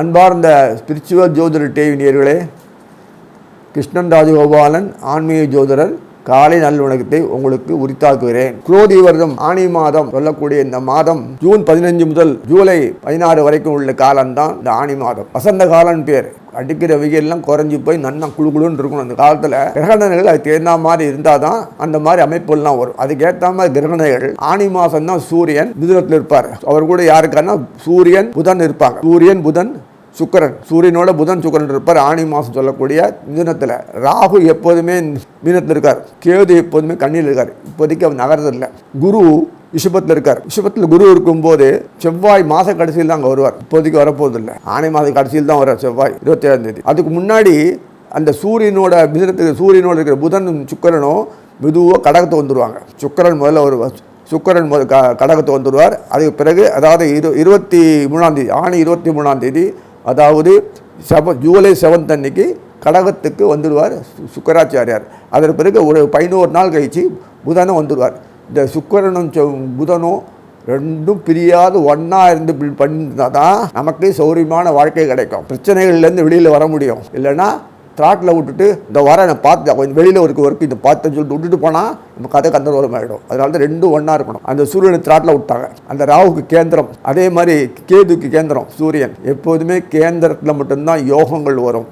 அன்பார்ந்த ஸ்பிரிச்சுவல் ஜோதிடர் டிவி நேயர்களே கிருஷ்ணன் ராஜகோபாலன் ஆன்மீக ஜோதிடர் காலை நல் நல்லுணக்கத்தை உங்களுக்கு உரித்தாக்குகிறேன். குரோதி வருடம் ஆணி மாதம் சொல்லக்கூடிய இந்த மாதம் ஜூன் பதினஞ்சு முதல் ஜூலை பதினாறு வரைக்கும் உள்ள காலம்தான் இந்த ஆணி மாதம். வசந்த காலம் பேர். அடிக்கிற வகையெல்லாம் குறைஞ்சி போய் நன்னா குழு குழுன்னு இருக்கணும் அந்த காலத்தில். கிரகணங்கள் அதுக்கு தகுந்த மாதிரி இருந்தால் தான் அந்த மாதிரி அமைப்புலாம் வரும். அதுக்கேற்ற மாதிரி கிரகணங்கள் ஆணி மாதம் தான் சூரியன் மிதுனத்தில் இருப்பார். அவர் கூட யாருக்கானா சூரியன் புதன் இருப்பாங்க. சூரியன் புதன் சுக்கரன் சூரியனோட புதன் சுக்கரன் இருப்பார். ஆணி மாதம் சொல்லக்கூடிய மிதனத்தில் ராகு எப்போதுமே மீனத்தில் இருக்கார். கேது எப்போதுமே கண்ணியில் இருக்கார். இப்போதைக்கு அவர் நகரத்தில் குரு ரிஷபத்தில் இருக்கார். ரிஷபத்தில் குரு இருக்கும்போது செவ்வாய் மாத கடைசியில் தான் அங்கே வருவார். இப்போதைக்கு வரப்போதில்லை ஆணை மாத கடைசியில் தான் வருவார் செவ்வாய் இருபத்தி ஏழாம் தேதி. அதுக்கு முன்னாடி அந்த சூரியனோட மிதனத்துக்கு சூரியனோட இருக்கிற புதன் சுக்கரனும் மெதுவாக கடகத்தை வந்துடுவாங்க சுக்கரன் முதல்ல ஒரு சுக்கரன் முதல் க கடகத்தை வந்துடுவார் அதுக்கு பிறகு அதாவது இரு இருபத்தி மூணாம் தேதி ஆணி இருபத்தி மூணாம் தேதி அதாவது செவ ஜூலை செவன்த் அன்னைக்கு கடகத்துக்கு வந்துடுவார் சுக்கராச்சாரியார். அதன் பிறகு ஒரு பதினோரு நாள் கழித்து புதனும் வந்துடுவார். இந்த சுக்கரனும் புதனும் ரெண்டும் பிரியாது ஒன்றா இருந்து இப்படி பண்ணியிருந்தால் தான் நமக்கு சௌரியமான வாழ்க்கை கிடைக்கும். பிரச்சனைகள்லேருந்து வெளியில் வர முடியும். இல்லைன்னா த்ராட்டில் விட்டுட்டு இந்த வர நான் பார்த்து கொஞ்சம் வெளியில் இருக்க ஒர்க்கு இதை பார்த்து சொல்லிட்டு விட்டுட்டு போனால் நம்ம கதை கந்தரோலம் ஆகிடும் அதனால தான் ரெண்டும் ஒன்றா இருக்கணும். அந்த சூரியனை த்ராட்டில் விட்டாங்க. அந்த ராவுக்கு கேந்திரம். அதே மாதிரி கேதுக்கு கேந்திரம் சூரியன். எப்போதுமே கேந்திரத்தில் மட்டும்தான் யோகங்கள் வரும்.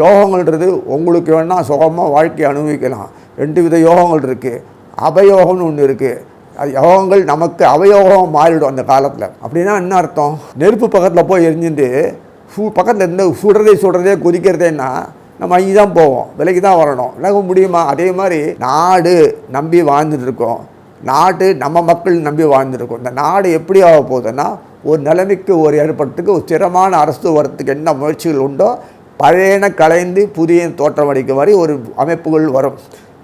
யோகங்கள்ன்றது உங்களுக்கு வேணால் சுகமாக வாழ்க்கையை அனுபவிக்கலாம். ரெண்டு வித யோகங்கள் இருக்குது அபயோகம்னு ஒன்று இருக்குது அது யோகங்கள் நமக்கு அவயோகம் மாறிடும் அந்த காலத்தில். அப்படின்னா என்ன அர்த்தம்? நெருப்பு பக்கத்தில் போய் எரிஞ்சுட்டு சூ பக்கத்தில் இருந்து சுடுறதே சுடுறதே கொதிக்கிறதேன்னா நம்ம அங்கே தான் போவோம். விலைக்கு தான் வரணும். விலக முடியுமா? அதே மாதிரி நாடு நம்பி வாழ்ந்துட்டு இருக்கோம் நாடு நம்ம மக்கள் நம்பி வாழ்ந்துருக்கோம் இந்த நாடு எப்படி ஆக போகுதுன்னா ஒரு நிலைமைக்கு ஒரு ஏற்படுறதுக்கு ஒரு ஸ்திரமான அரசு வரத்துக்கு என்ன முயற்சிகள் உண்டோ பழையன கலைந்து புதிய தோற்றம் அடிக்க மாதிரி ஒரு அமைப்புகள் வரும்.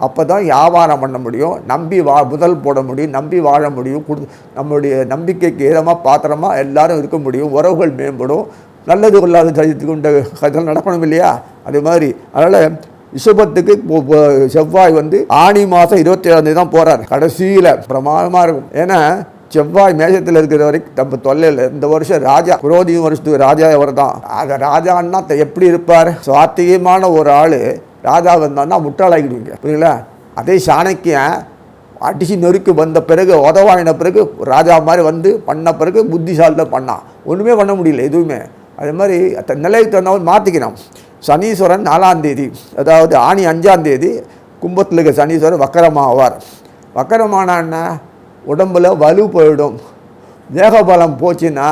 அப்போ தான் வியாபாரம் பண்ண முடியும். நம்பி வா முதல் போட முடியும். நம்பி வாழ முடியும். கொடு நம்மளுடைய நம்பிக்கைக்கு ஏதமாக பாத்திரமாக எல்லாரும் இருக்க முடியும். உறவுகள் மேம்படும். நல்லது கொள்ளாத சதித்து கொண்ட கதை நடக்கணும் இல்லையா? அதே மாதிரி அதனால் ரிஷபத்துக்கு செவ்வாய் வந்து ஆணி மாதம் இருபத்தி ஏழாம் தேதி தான் போகிறார் கடைசியில் பிரமாதமாக இருக்கும். ஏன்னா செவ்வாய் மேஷத்தில் இருக்கிற வரைக்கும் நம்ம தொல்லையில் இந்த வருஷம் ராஜா குரோதி வருஷத்துக்கு ராஜா இவர் தான் ஆக ராஜான்னா எப்படி இருப்பார்? சுவாத்தியமான ஒரு ஆள் ராஜா வந்தான்னா முட்டாளாகிடுவீங்க புரியுங்களா அதே சாணக்கியன் அடிச்சு நொறுக்கு வந்த பிறகு உதவாயின பிறகு ராஜா மாதிரி வந்து பண்ண பிறகு புத்திசாலியில் பண்ணான். ஒன்றுமே பண்ண முடியல எதுவுமே. அது மாதிரி நிலைக்கு தகுந்தவன் மாற்றிக்கணும் சனீஸ்வரன் நாலாம் தேதி அதாவது ஆணி அஞ்சாம் தேதி கும்பத்தில் இருக்க சனீஸ்வரன் வக்கரமாவார். வக்கரமானான்னா உடம்புல வலு போயிடும். தேகபலம் போச்சுன்னா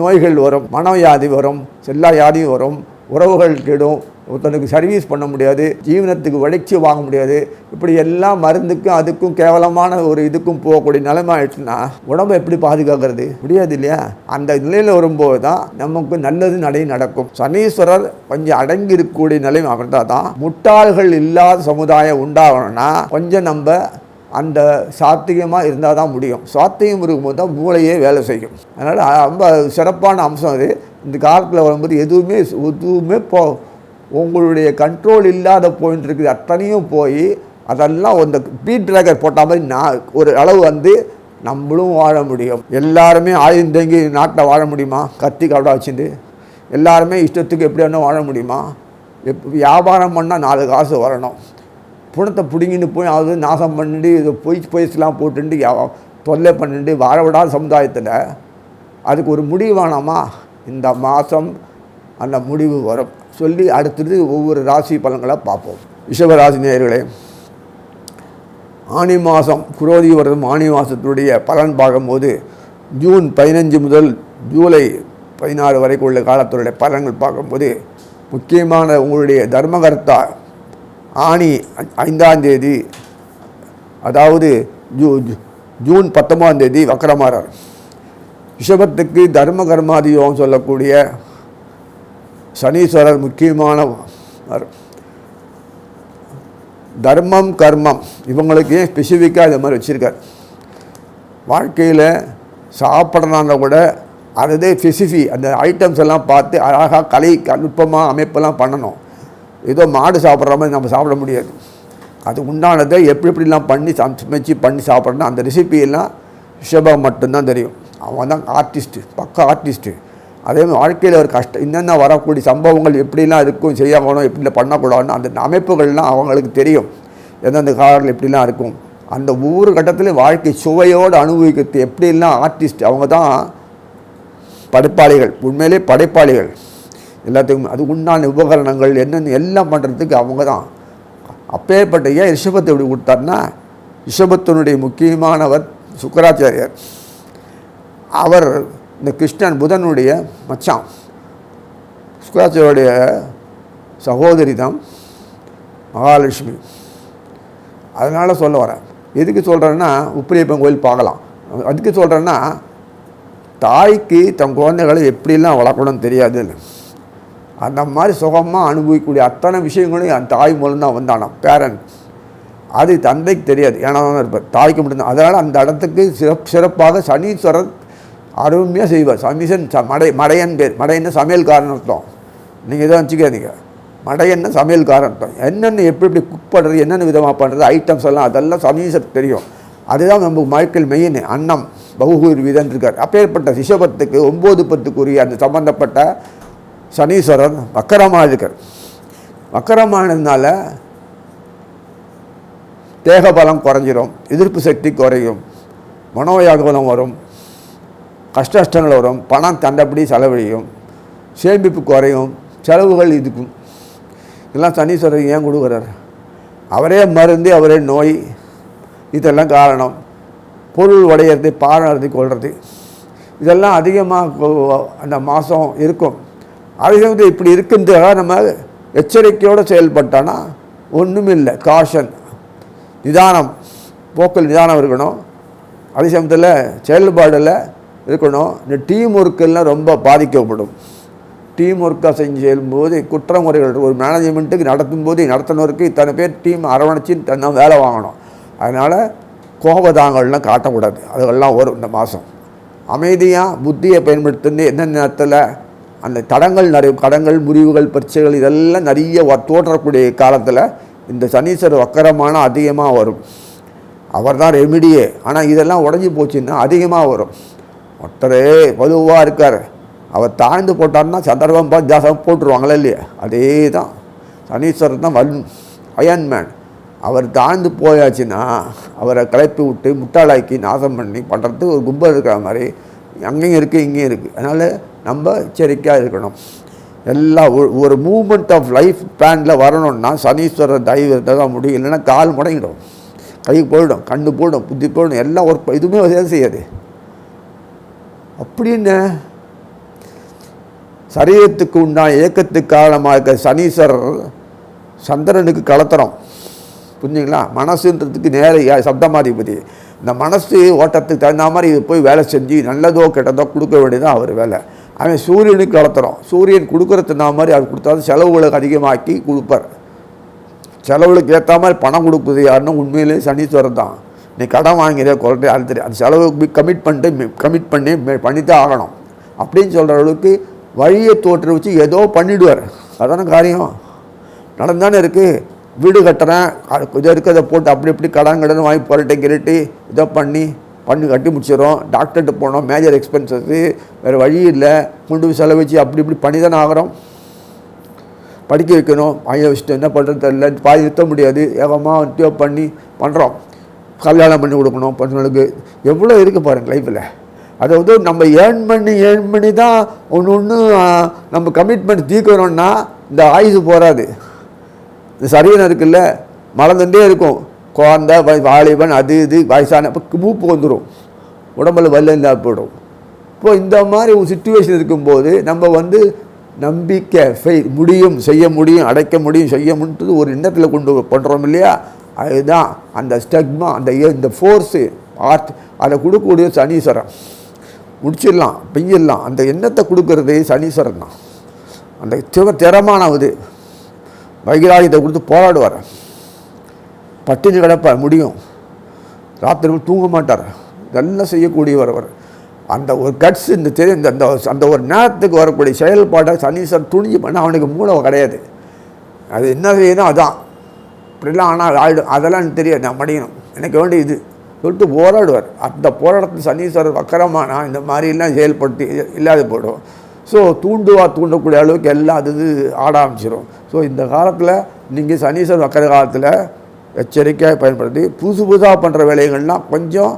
நோய்கள் வரும் மனவியாதி வரும் செல்லா வியாதியும் வரும் உறவுகள் கெடும் ஒருத்தனுக்கு சர்வீஸ் பண்ண முடியாது ஜீவனத்துக்கு உழைச்சி வாங்க முடியாது. இப்படி எல்லாம் மருந்துக்கும் அதுக்கும் கேவலமான ஒரு இதுக்கும் போகக்கூடிய நிலைமை ஆயிடுச்சுன்னா உடம்பை எப்படி பாதுகாக்கிறது? முடியாது இல்லையா? அந்த நிலையில் வரும்போது தான் நமக்கு நல்லது நடை நடக்கும். சனீஸ்வரர் கொஞ்சம் அடங்கி இருக்கக்கூடிய நிலைமை இருந்தால் தான் முட்டாள்கள் இல்லாத சமுதாயம் உண்டாகணும்னா கொஞ்சம் நம்ம அந்த சாத்தியமாக இருந்தால் தான் முடியும். சாத்தியம் இருக்கும்போது தான் மூளையே வேலை செய்யும். அதனால் ரொம்ப சிறப்பான அம்சம் அது. இந்த காலத்தில் வரும்போது எதுவுமே எதுவுமே போ உங்களுடைய கண்ட்ரோல் இல்லாத பாயிண்ட் இருக்குது. அத்தனையும் போய் அதெல்லாம் அந்த பீட் ட்ராகர் போட்ட மாதிரி நான் ஒரு அளவு வந்து நம்மளும் வாழ முடியும். எல்லாருமே ஆயுதம் தேங்கி நாட்டில் வாழ முடியுமா? கத்தி கவடா வச்சுட்டு. எல்லாருமே இஷ்டத்துக்கு எப்படி வேணால் வாழ முடியுமா? எப் வியாபாரம் பண்ணால் நாலு காசு வரணும். புணத்தை பிடுங்கின்னு போய் அது நாசம் பண்ணிட்டு இதை பொய் பொய்ஸ்லாம் போட்டுட்டு தொல்லை பண்ணிட்டு வாழ விடாத சமுதாயத்தில் அதுக்கு ஒரு முடிவு இந்த மாதம் அந்த முடிவு வரும். சொல்லி அடுத்தது ஒவ்வொரு ராசி பலன்களை பார்ப்போம். விஷவராசி ராசி நேயர்களே ஆனி மாதம் குரோதி வருடம் ஆனி மாதத்துடைய பலன் பார்க்கும்போது ஜூன் பதினஞ்சு முதல் ஜூலை பதினாறு வரைக்கும் உள்ள காலத்துடைய பலன்கள் பார்க்கும்போது முக்கியமான உங்களுடைய தர்மகர்த்தா ஆணி ஐந்தாந்தேதி அதாவது ஜூ ஜூன் பத்தொம்பதாந்தேதி வக்கரமாறார். ரிஷபத்துக்கு தர்ம கர்மாதியோகம் சொல்லக்கூடிய சனீஸ்வரர் முக்கியமான தர்மம் கர்மம் இவங்களுக்கு ஏன் ஸ்பெசிஃபிக்காக இது மாதிரி வச்சுருக்கார்? வாழ்க்கையில் சாப்பிட்றனால கூட அதே ஸ்பெசிஃபி அந்த ஐட்டம்ஸ் எல்லாம் பார்த்து அழகாக கலை நுட்பமாக அமைப்பெல்லாம் பண்ணணும். ஏதோ மாடு சாப்பிட்ற மாதிரி நம்ம சாப்பிட முடியாது. அது உண்டானதை எப்படி எப்படிலாம் பண்ணி சமைச்சு பண்ணி சாப்பிட்றேன்னா அந்த ரெசிபியெல்லாம் ரிஷபம் மட்டும்தான் தெரியும். அவன் தான் ஆர்டிஸ்ட்டு பக்க ஆர்டிஸ்ட்டு அதே மாதிரி வாழ்க்கையில் ஒரு கஷ்டம் என்னென்ன வரக்கூடிய சம்பவங்கள் எப்படிலாம் இருக்கும் செய்யணும் எப்படிலாம் பண்ணக்கூடாதுன்னு அந்த அமைப்புகள்லாம் அவங்களுக்கு தெரியும். எந்தெந்த காலத்தில் எப்படிலாம் இருக்கும். அந்த ஒவ்வொரு கட்டத்திலையும் வாழ்க்கை சுவையோடு அனுபவிக்கிறது எப்படிலாம் ஆர்டிஸ்ட் அவங்க தான் படைப்பாளிகள். உண்மையிலே படைப்பாளிகள். எல்லாத்துக்கும் அது உண்டான உபகரணங்கள் என்னென்ன எல்லாம் பண்ணுறதுக்கு அவங்க தான். அப்பேற்பட்ட ஏன் ரிஷபத்தை எப்படி கொடுத்தாருன்னா ரிஷபத்தினுடைய முக்கியமானவர் சுக்கராச்சாரியர். அவர் இந்த கிருஷ்ணன் புதனுடைய மச்சான். சுக்கராச்சாரியுடைய சகோதரி தான் மகாலட்சுமி. அதனால் சொல்ல வரேன். எதுக்கு சொல்கிறேன்னா உப்பிலியப்பன் கோயில் பார்க்கலாம். அதுக்கு சொல்கிறேன்னா தாய்க்கு தன் குழந்தைகளை எப்படிலாம் வளர்க்கணும்னு தெரியாதுன்னு அந்த மாதிரி சுகமாக அனுபவிக்கக்கூடிய அத்தனை விஷயங்களும் என் தாய் மூலம்தான் வந்தானாம் பேரன் அது தந்தைக்கு தெரியாது ஏன்னா தான் இருப்பார். தாய்க்கு மட்டும்தான். அதனால் அந்த இடத்துக்கு சிறப் சிறப்பாக சனீஸ்வரர் அருமையாக செய்வார். சமீசன் ச மடை மடையன் பேர். மடையன்னு சமையல்காரன் அர்த்தம். நீங்கள் இதை வச்சுக்காதீங்க. மடையன்னு சமையல்காரன் அர்த்தம். என்னென்ன எப்படி எப்படி குக் பண்ணுறது என்னென்ன விதமாக பண்ணுறது ஐட்டம்ஸ் எல்லாம் அதெல்லாம் சமீசருக்கு தெரியும். அதுதான் நம்ம வாழ்க்கையில் மெயின் அன்னம் பகுகூர் வீதன் இருக்கார். அப்பேற்பட்ட சிசபத்துக்கு ஒம்பது பத்துக்குரிய அந்த சம்பந்தப்பட்ட சனீஸ்வரர் வக்கரமாக இருக்கார் வக்கரமானதுனால தேக பலம் குறைஞ்சிரும் எதிர்ப்பு சக்தி குறையும் மனோயாகுலம் வரும் கஷ்டஷ்டங்கள் வரும் பணம் தண்டபடி செலவழியும் சேமிப்பு குறையும் செலவுகள் இதுக்கும் இதெல்லாம் சனீஸ்வரர் ஏன் கொடுக்குறார்? அவரே மருந்து அவரே நோய் இதெல்லாம் காரணம். பொருள் உடையிறது பாடுறது கொள்வது இதெல்லாம் அதிகமாக அந்த மாதம் இருக்கும். அதே இப்படி இருக்குன்றதாக நம்ம எச்சரிக்கையோடு செயல்பட்டானா? ஒன்றும் இல்லை காஷன் நிதானம். போக்கில் நிதானம் இருக்கணும். அதே சமயத்தில் செயல்பாடில் இருக்கணும். இந்த டீம் ஒர்க்கெல்லாம் ரொம்ப பாதிக்கப்படும். டீம் ஒர்க்காக செஞ்சு செல்லும்போது குற்றமுறைகள் ஒரு மேனேஜ்மெண்ட்டுக்கு நடத்தும்போது நடத்தினருக்கு இத்தனை பேர் டீம் அரவணைச்சு தன்னை வேலை வாங்கணும். அதனால் கோபதாங்கள்லாம் காட்டக்கூடாது. அதெல்லாம் வரும் இந்த மாதம். அமைதியாக புத்தியை பயன்படுத்தி எந்தெந்த நேரத்தில் அந்த தடங்கள் நிறைய கடங்கள் முறிவுகள் பிரச்சனைகள் இதெல்லாம் நிறைய தோற்றக்கூடிய காலத்தில் இந்த சனீஸ்வரர் வக்கரமான அதிகமாக வரும். அவர் தான் ரெமிடியே ஆனால் இதெல்லாம் உடஞ்சி போச்சுன்னா அதிகமாக வரும். ஒருத்தரே வலுவாக இருக்கார். அவர் தாழ்ந்து போட்டார்னா சந்தர்ப்பம் பார்த்து ஜாசகம் போட்டுருவாங்களே இல்லையா? அதே தான் சனீஸ்வரர் தான் வல் அயன்மேன் அவர் தாழ்ந்து போயாச்சுன்னா அவரை கிளப்பி விட்டு முட்டாளாக்கி நாசம் பண்ணி பண்ணுறதுக்கு ஒரு கும்பல் இருக்கிற மாதிரி அங்கேயும் இருக்குது இங்கேயும் இருக்குது அதனால் நம்ம எச்சரிக்கையாக இருக்கணும். எல்லா ஒரு- ஒரு மூமெண்ட் ஆஃப் லைஃப் பிளானில் வரணும்னா சனீஸ்வரர் தயவு இருந்தால் தான் முடியும். இல்லைன்னா கால் முடங்கிடும். கை போயிடும் கண்ணு போயிடும் புத்தி போயிடும் எல்லாம் ஒர்க் இதுவுமே உதவி செய்யாது. அப்படின்னு சரீரத்துக்கு உண்டான இயக்கத்துக்கு காரணமாக இருக்க சனீஸ்வரர் சந்திரனுக்கு கலத்துறோம் புரிஞ்சுங்களா? மனசுன்றதுக்கு நேர சப்தமாதிபதி. இந்த மனசு ஓட்டத்துக்கு தகுந்த மாதிரி இது போய் வேலை செஞ்சு நல்லதோ கெட்டதோ கொடுக்க வேண்டியதான் அவர் வேலை. அவன் சூரியனுக்கு வளர்த்துறோம். சூரியன் கொடுக்குறது தகுந்த மாதிரி அவர் கொடுத்தாலும் செலவுகளுக்கு அதிகமாக்கி கொடுப்பார். செலவுகளுக்கு ஏற்ற மாதிரி பணம் கொடுக்குது யாருன்னா உண்மையிலே சனீஸ்வரர் தான். நீ கடன் வாங்கிற கொள்றே அது தெரியும் அந்த செலவுக்கு கமிட் பண்ணிட்டு கமிட் பண்ணி பண்ணித்தான் ஆகணும். அப்படின்னு சொல்கிற அளவுக்கு வழியை தோற்று வச்சு ஏதோ பண்ணிவிடுவார் அதான காரியம். நடந்தானே இருக்குது வீடு கட்டுறேன். அது இதை இருக்கிறத போட்டு அப்படி இப்படி கடன் கடன் வாங்கி புரட்டை கிரட்டி இதை பண்ணி பண்ணி கட்டி முடிச்சிடும் டாக்டர்கிட்ட போனோம். மேஜர் எக்ஸ்பென்சஸ்ஸு வேறு வழி இல்லை. கொண்டு போய் செலவச்சு அப்படி இப்படி பண்ணி தானே ஆகிறோம். படிக்க வைக்கணும். வாங்கி வச்சுட்டு என்ன பண்ணுறது தெரியல. பாதி நிறுத்த முடியாது. ஏகமாக வந்துட்டு பண்ணி பண்ணுறோம் கல்யாணம் பண்ணி கொடுக்கணும் பசங்களுக்கு எவ்வளோ இருக்குது பாருங்கள் லைஃப்பில் அதாவது நம்ம ஏர்ன் பண்ணி ஏர்ன் பண்ணி தான் ஒன்று ஒன்று நம்ம கமிட்மெண்ட் தீர்க்கணும்னா இந்த ஆயுசு போகாது சரீரம் இருக்குல்ல மறந்துட்டே இருக்கும். குழந்த வ- வாலிபன் அது இது வயசான இப்போ மூப்பு வந்துடும் உடம்புல வல்ல இல்லாத போயிடும். இப்போ இந்த மாதிரி ஒரு சுச்சுவேஷன் இருக்கும்போது நம்ம வந்து நம்பிக்கை ஃபெய் முடியும் செய்ய முடியும் அடைக்க முடியும் செய்ய முடியுன்றது ஒரு எண்ணத்தில் கொண்டு பண்ணுறோம் இல்லையா? அதுதான் அந்த ஸ்டக்மா அந்த இந்த ஃபோர்ஸு ஆர்ட் அதை கொடுக்கக்கூடிய சனீஸ்வரன். முடிச்சிடலாம் பெய்யிடலாம் அந்த எண்ணத்தை கொடுக்கறது சனீஸ்வரன் தான். அந்த திற திறமானது வைகராகியத்தை கொடுத்து போராடுவார். பட்டினி கிடப்பார் முடியும். ராத்திரி தூங்க மாட்டார். இதெல்லாம் செய்யக்கூடியவர் அவர்? அந்த ஒரு கட்ஸ் இந்த தெரி இந்த அந்த அந்த ஒரு நேரத்துக்கு வரக்கூடிய செயல்பாட்டை சனீஸ்வரன் துணிஞ்சு பண்ண அவனுக்கு மூளை கிடையாது. அது என்ன செய்யணும் அதான். இப்படிலாம் ஆனால் ஆயிடும் அதெல்லாம் எனக்கு தெரியாது நான் படிக்கணும் எனக்கு வேண்டிய இது. சொல்லிட்டு போராடுவார். அந்த போராட்டத்தில் சனீஸ்வரர் வக்கரமானா இந்த மாதிரிலாம் செயல்படுத்தி இல்லாத போயிடும். ஸோ தூண்டுவா தூண்டக்கூடிய அளவுக்கு எல்லாம் அது இது ஆட ஆரம்பிச்சிடும் ஸோ இந்த காலத்தில் நீங்கள் சனீஸ்வரன் வக்கர காலத்தில் எச்சரிக்கையாக பயன்படுத்தி புதுசு புதுசாக பண்ணுற வேலைகள்லாம் கொஞ்சம்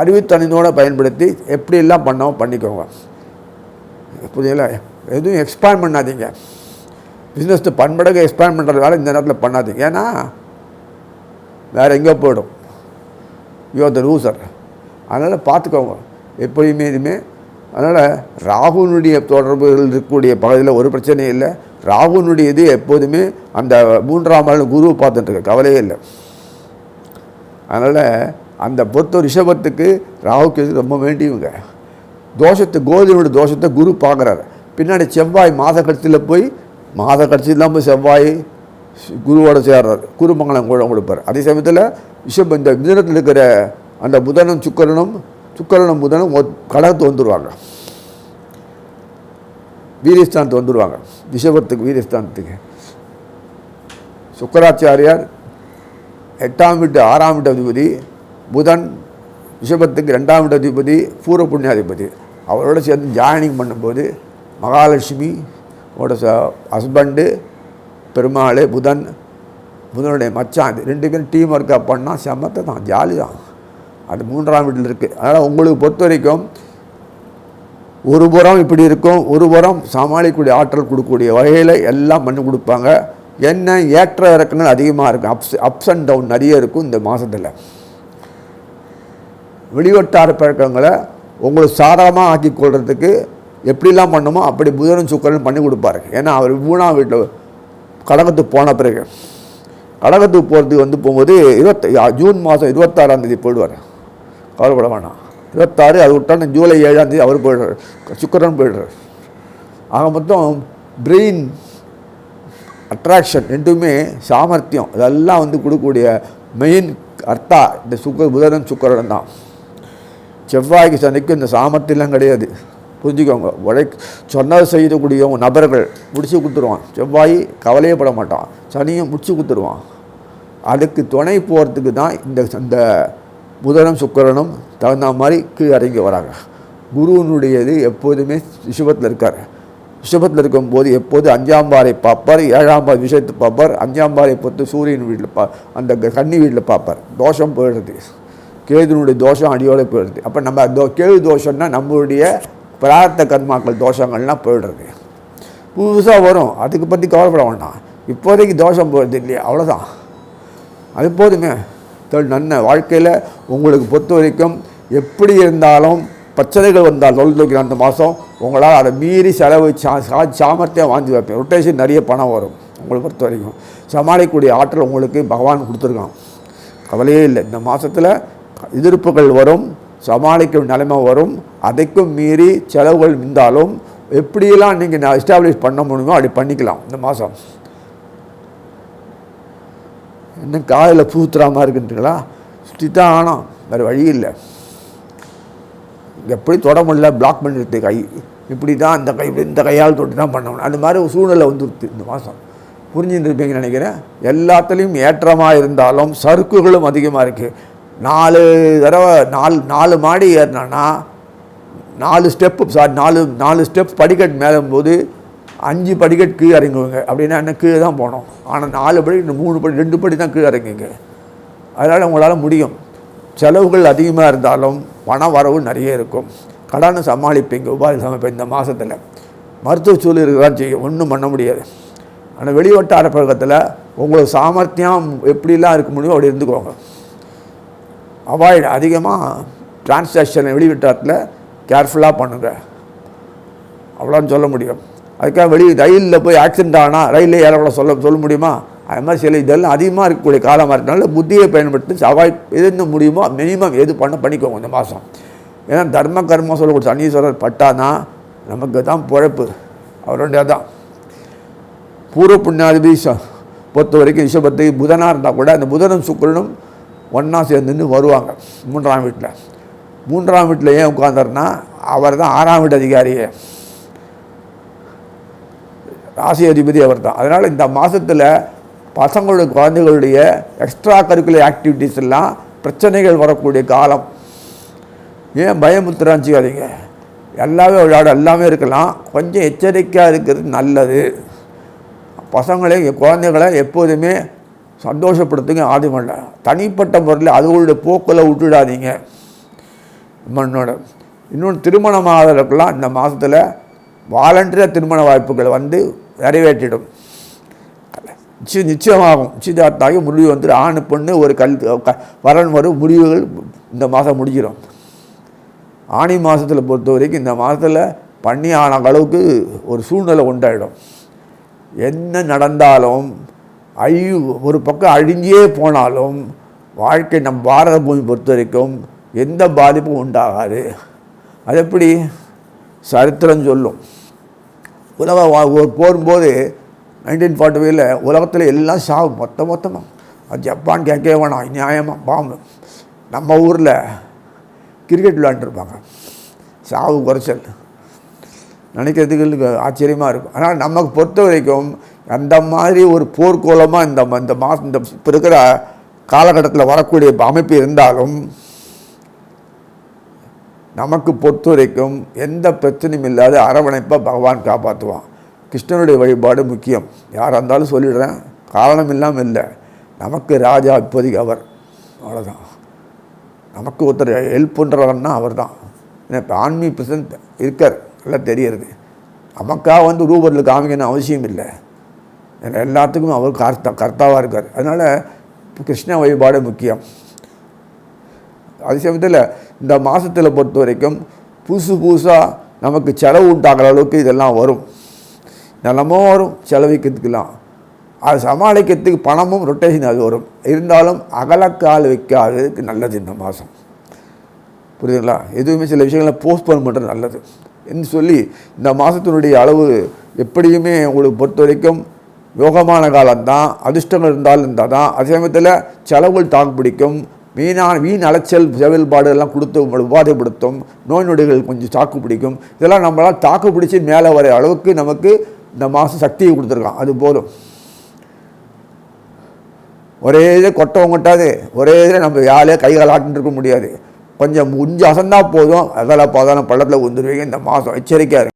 அறிவுத்தனினோட பயன்படுத்தி எப்படியெல்லாம் பண்ணவும் பண்ணிக்கோங்க. புரியல எதுவும் எக்ஸ்பேண்ட் பண்ணாதீங்க. பிஸ்னஸ் பன்மடங்கு எக்ஸ்பேண்ட் பண்ணுற வேலை இந்த நேரத்தில் பண்ணாதீங்க. ஏன்னா வேறு எங்கே போயிடும். யூ த லூசர் அதனால் பார்த்துக்கோங்க. எப்படியுமே இதுமே அதனால் ராகுனுடைய தொடர்புகள் இருக்கக்கூடிய பகுதியில் ஒரு பிரச்சனையும் இல்லை. ராகுனுடைய இது எப்போதுமே அந்த மூன்றாம் ஆள் குருவை பார்த்துட்டுருக்க கவலையே இல்லை. அதனால் அந்த பொறுத்த ரிஷபத்துக்கு ராகுக்கு ரொம்ப வேண்டியவங்க. தோஷத்தை கோதுமையோட தோஷத்தை குரு பார்க்குறாரு. பின்னாடி செவ்வாய் மாத கடைசியில் போய் மாத கடைசியில் தான் போய் செவ்வாய் குருவோட சேர்றார். குருமங்கலம் கூட கொடுப்பார். அதே சமயத்தில் விஷம் இந்த மிதனத்தில் இருக்கிற அந்த புதனும் சுக்கரனும் சுக்கரனும் புதனும் ஒத்- கடகத்து வந்துடுவாங்க வீரஸ்தானத்து வந்துடுவாங்க ரிஷபத்துக்கு வீரஸ்தானத்துக்கு. சுக்கராச்சாரியார் எட்டாம் வீட்டு ஆறாம் வீட்டு அதிபதி புதன் ரிஷபத்துக்கு ரெண்டாம் வீட்டு அதிபதி பூர்வ புண்ணியாதிபதி அவரோட சேர்ந்து ஜாயினிங் பண்ணும்போது மகாலட்சுமி அவரோட ஹஸ்பண்டு பெருமாள் புதன் புதனுடைய மச்சான் ரெண்டு பேரும் டீம் ஒர்க்காக பண்ணால் செமத்தை தான் ஜாலி தான். அது மூன்றாம் வீட்டில் இருக்குது அதனால் உங்களுக்கு பொறுத்த வரைக்கும் ஒரு புறம் இப்படி இருக்கும் ஒரு புறம் சமாளிக்கக்கூடிய ஆற்றல் கொடுக்கக்கூடிய வகையில் எல்லாம் பண்ணி கொடுப்பாங்க. என்ன ஏற்ற இறக்கங்கள் அதிகமாக இருக்கும் அப்ஸ் அப்ஸ் அண்ட் டவுன் நிறைய இருக்கும் இந்த மாதத்தில் வெளிவட்டார பழக்கங்களை உங்களுக்கு சாதகமாக ஆக்கி கொள்றதுக்கு எப்படிலாம் பண்ணுமோ அப்படி புதனும் சுக்கரன் பண்ணி கொடுப்பாரு. ஏன்னா அவர் மூணாம் வீட்டில் கடகத்துக்கு போன பிறகு. கடகத்துக்கு போகிறதுக்கு வந்து போகும்போது இருபத்தி ஜூன் மாதம் இருபத்தாறாம் தேதி போயிடுவார். கவலைப்பட வேணாம். இருபத்தாறு அது விட்டான ஜூலை ஏழாம் தேதி அவர் போயிடுறார். சுக்கரன் போயிடுறார். ஆக மொத்தம் பிரெயின் அட்ராக்ஷன் ரெண்டுமே சாமர்த்தியம். இதெல்லாம் வந்து கொடுக்கக்கூடிய மெயின் அர்த்தா இந்த சுக்கர் புதனும் சுக்கரனும் தான். செவ்வாய்க்கு சனிக்கும் இந்த சாமர்த்தியம்லாம் கிடையாது. புரிஞ்சுக்கோங்க. உழை சொன்னதை செய்யக்கூடிய நபர்கள் முடிச்சு கொடுத்துருவான். செவ்வாய் கவலையே பட மாட்டான். சனியும் முடிச்சு கொடுத்துருவான். அதுக்கு துணை போகிறதுக்கு தான் இந்த இந்த புதனும் சுக்கரனும் தகுந்த மாதிரி கீழே இறங்கி வராங்க. குருவினுடையது எப்போதுமே ரிஷபத்தில் இருக்கார். ரிஷபத்தில் இருக்கும்போது எப்போது அஞ்சாம் பாறை பார்ப்பார் ஏழாம் பார் விஷயத்தை பார்ப்பார் அஞ்சாம் பாறை பொறுத்து சூரியன் வீட்டில் பா அந்த க- கன்னி வீட்டில் பார்ப்பார். தோஷம் போயிடுது. கேதுனுடைய தோஷம் அடியோடு போயிடுது. அப்போ நம்ம தோ கேது தோஷம்னா நம்மளுடைய பிரார்த்த கர்மாக்கள் தோஷங்கள்லாம் போயிடுறது புதுசாக வரும். அதுக்கு பற்றி கவலைப்பட வேண்டாம். இப்போதைக்கு தோஷம் போயிடுது இல்லையா? அவ்வளோதான் அது போதுமே. நன்மை வாழ்க்கையில் உங்களுக்கு பொறுத்த வரைக்கும் எப்படி இருந்தாலும் பிரச்சனைகள் வந்தால் தொழில் அந்த மாதம் உங்களால் அதை மீறி செலவு சா சா- சாமர்த்தியம் வாங்கி வைப்பேன். ரொட்டேஷன் நிறைய பணம் வரும் உங்களை பொறுத்த வரைக்கும். சமாளிக்கக்கூடிய ஆற்றல் உங்களுக்கு பகவான் கொடுத்துருக்கான். கவலையே இல்லை. இந்த மாதத்தில் எதிர்ப்புகள் வரும் சமாளிக்கும் நிலைமை வரும். அதைக்கும் மீறி செலவுகள் இருந்தாலும் எப்படியெல்லாம் நீங்கள் எஸ்டாப்ளிஷ் பண்ண முடியுமோ அப்படி பண்ணிக்கலாம். இந்த மாதம் இன்னும் காலையில் பூத்துறாமல் இருக்குன்றீங்களா? சுற்றி தான் ஆனோம் வேறு வழி இல்லை. எப்படி தொட முடியல பிளாக் பண்ணிடுது கை. இப்படி தான் இந்த கை இப்படி இந்த கையால் தொட்டு தான் பண்ணணும். அந்த மாதிரி ஒரு சூழ்நிலை வந்துருது இந்த மாதம் புரிஞ்சுட்டு இருப்பீங்கன்னு நினைக்கிறேன். எல்லாத்துலேயும் ஏற்றமாக இருந்தாலும் சறுக்குகளும் அதிகமாக இருக்குது நாலு தடவை நாலு நாலு மாடி ஏறினான்னா நாலு ஸ்டெப்பு சாரி நாலு நாலு ஸ்டெப் படிக்கட் மேலும்போது அஞ்சு படிக்கட் கீழே இறங்குவாங்க. அப்படின்னா என்ன? கீழே தான் போனோம் ஆனால் நாலு படி மூணு படி ரெண்டு படி தான் கீழே இறங்குங்க அதனால் உங்களால் முடியும். செலவுகள் அதிகமாக இருந்தாலும் பண வரவு நிறைய இருக்கும். கடனை சமாளிப்பீங்க. உபாதி சமைப்பேன் இந்த மாதத்தில் மருத்துவ சூழல் இருக்கதான் செய்யும். ஒன்றும் பண்ண முடியாது. ஆனால் வெளிவட்டார பழக்கத்தில் உங்களுக்கு சாமர்த்தியம் எப்படிலாம் இருக்க முடியும் அப்படி இருந்துக்கோங்க. அவாய்டு அதிகமாக டிரான்சாக்ஷனை வெளிவட்டாரத்தில் கேர்ஃபுல்லாக பண்ணுங்க. அவ்வளோன்னு சொல்ல முடியும். அதுக்காக வெளியே ரயிலில் போய் ஆக்சிடென்ட் ஆனால் ரயிலில் ஏறக்கூட சொல்ல சொல்ல முடியுமா? அது மாதிரி சில இதெல்லாம் அதிகமாக இருக்கக்கூடிய காலமாக இருக்கனால புத்தியை பயன்படுத்தி அவாய்ட் எது என்ன முடியுமோ மினிமம் எது பண்ண பண்ணிக்கோங்க இந்த மாதம் ஏன்னா தர்ம கர்மம் சொல்லக்கூடிய சனீஸ்வரர் பட்டானா நமக்கு தான் பிழைப்பு. அவருடைய தான் பூர்வ புண்ணியாதிபதி பொறுத்த வரைக்கும் ரிஷபத்தை புதனாக இருந்தால் கூட அந்த புதனும் சுக்கரனும் ஒன்றா சேர்ந்துன்னு வருவாங்க மூன்றாம் வீட்டில். மூன்றாம் வீட்டில் ஏன் உட்கார்ந்தாருன்னா அவர் தான் ஆறாம் வீட்டு அதிகாரியே. ராசி அதிபதி அவர் தான் அதனால் இந்த மாதத்தில் பசங்களுடைய குழந்தைகளுடைய எக்ஸ்ட்ரா கரிக்குலர் ஆக்டிவிட்டீஸ் எல்லாம் பிரச்சனைகள் வரக்கூடிய காலம். ஏன் பயமுத்துறாச்சிக்காதீங்க எல்லாமே விளையாட எல்லாமே இருக்கலாம். கொஞ்சம் எச்சரிக்கையாக இருக்கிறது நல்லது. பசங்களை குழந்தைகளை எப்போதுமே சந்தோஷப்படுத்துங்க ஆதிமல்ல தனிப்பட்ட முறையில் அதுகளுடைய போக்கில் விட்டுடாதீங்க. மண்ணோட. இன்னொன்று திருமணமாகறதுக்கெல்லாம் இந்த மாதத்தில் வாலண்டரியாக திருமண வாய்ப்புகள் வந்து நிறைவேற்றிடும். நிச்சயம் நிச்சயமாகும். நிச்சயதார்த்தாகி முடிவு வந்து ஆண் பொண்ணு ஒரு கல் க- வரன் வரும் முடிவுகள் இந்த மாதம் முடிஞ்சிடும். ஆணி மாதத்தில் பொறுத்த வரைக்கும் இந்த மாதத்தில் பண்ணி ஆன அளவுக்கு ஒரு சூழ்நிலை உண்டாயிடும். என்ன நடந்தாலும் ஐயோ ஒரு பக்கம் அழிஞ்சே போனாலும் வாழ்க்கை நம் பாரத பூமி பொறுத்த வரைக்கும் எந்த பாதிப்பும் உண்டாகாது. அது எப்படி? சரித்திரம் சொல்லும். உலக போகும்போது நைன்டீன் ஃபார்ட்டி ஃபைவ்ல உலகத்தில் எல்லாம் சாவு மொத்த மொத்தமாக அது ஜப்பான் கேட்கவே வேணாம் நியாயமாக பாம்பு. நம்ம ஊரில் கிரிக்கெட் விளையாண்டுருப்பாங்க. சாவு குறைச்சல். நினைக்கிறதுக்கு ஆச்சரியமாக இருக்கும் ஆனால் நமக்கு பொறுத்த வரைக்கும் அந்த மாதிரி ஒரு போர்க்கோலமாக இந்த இந்த மாதம் இந்த இப்போ இருக்கிற காலகட்டத்தில் வரக்கூடிய அமைப்பு இருந்தாலும் நமக்கு பொறுத்த வரைக்கும் எந்த பிரச்சனையும் இல்லாத அரவணைப்பை பகவான் காப்பாற்றுவான். கிருஷ்ணனுடைய வழிபாடு முக்கியம். யாராக இருந்தாலும் சொல்லிடுறேன். காரணம் இல்லாமல் இல்லை. நமக்கு ராஜா இப்போதைக்கு அவர். அவ்வளோதான் நமக்கு ஒருத்தர் ஹெல்ப் பண்ணுறவர்னா அவர் தான் இப்போ ஆன்மீ பிரசன்ட் இருக்கார். எல்லாம் தெரியறது. நமக்காக வந்து ரூபத்தில் காமிக்கணும் அவசியம் இல்லை. எல்லாத்துக்கும் அவர் கர்த்தா கர்த்தாவாக இருக்கார். அதனால் கிருஷ்ண வழிபாடு முக்கியம். அதே சமயத்தில் இந்த மாதத்தில் பொறுத்த வரைக்கும் புதுசு புதுசாக நமக்கு செலவு உண்டாகிற அளவுக்கு இதெல்லாம் வரும். நிலமும் வரும் செலவிக்கிறதுக்கெல்லாம் அது சமாளிக்கிறதுக்கு பணமும் ரொட்டேஷன் அது வரும். இருந்தாலும் அகலக்கால் வைக்காததுக்கு நல்லது இந்த மாதம் புரியுதுங்களா? எதுவுமே சில விஷயங்களை போஸ்ட்போன் பண்ணுறது நல்லது. என்று சொல்லி இந்த மாதத்தினுடைய அளவு எப்படியுமே உங்களுக்கு பொறுத்த வரைக்கும் யோகமான காலம்தான் அதிர்ஷ்டம் இருந்தாலும் இருந்தால் தான் அதே சமயத்தில் செலவுகள் தாக்கு பிடிக்கும் வீணான வீண் அலைச்சல் செயல்பாடு எல்லாம் கொடுத்து உங்களை உபாதைப்படுத்தும். நோய் நொடிகள் கொஞ்சம் தாக்கு பிடிக்கும். இதெல்லாம் நம்மளால் தாக்கு பிடிச்சி மேலே வர அளவுக்கு நமக்கு இந்த மாதம் சக்தியை கொடுத்துருக்கான். அது போதும். ஒரே இதை கொட்டவும் கொட்டாது. ஒரே இதில் நம்ம யாரையே கை காலாட்டின்னு இருக்க முடியாது. கொஞ்சம் முடிஞ்சு அசந்தா போதும். அதெல்லாம் பாதாளம் பள்ளத்தில் வந்துடுவீங்க இந்த மாதம் எச்சரிக்கையாக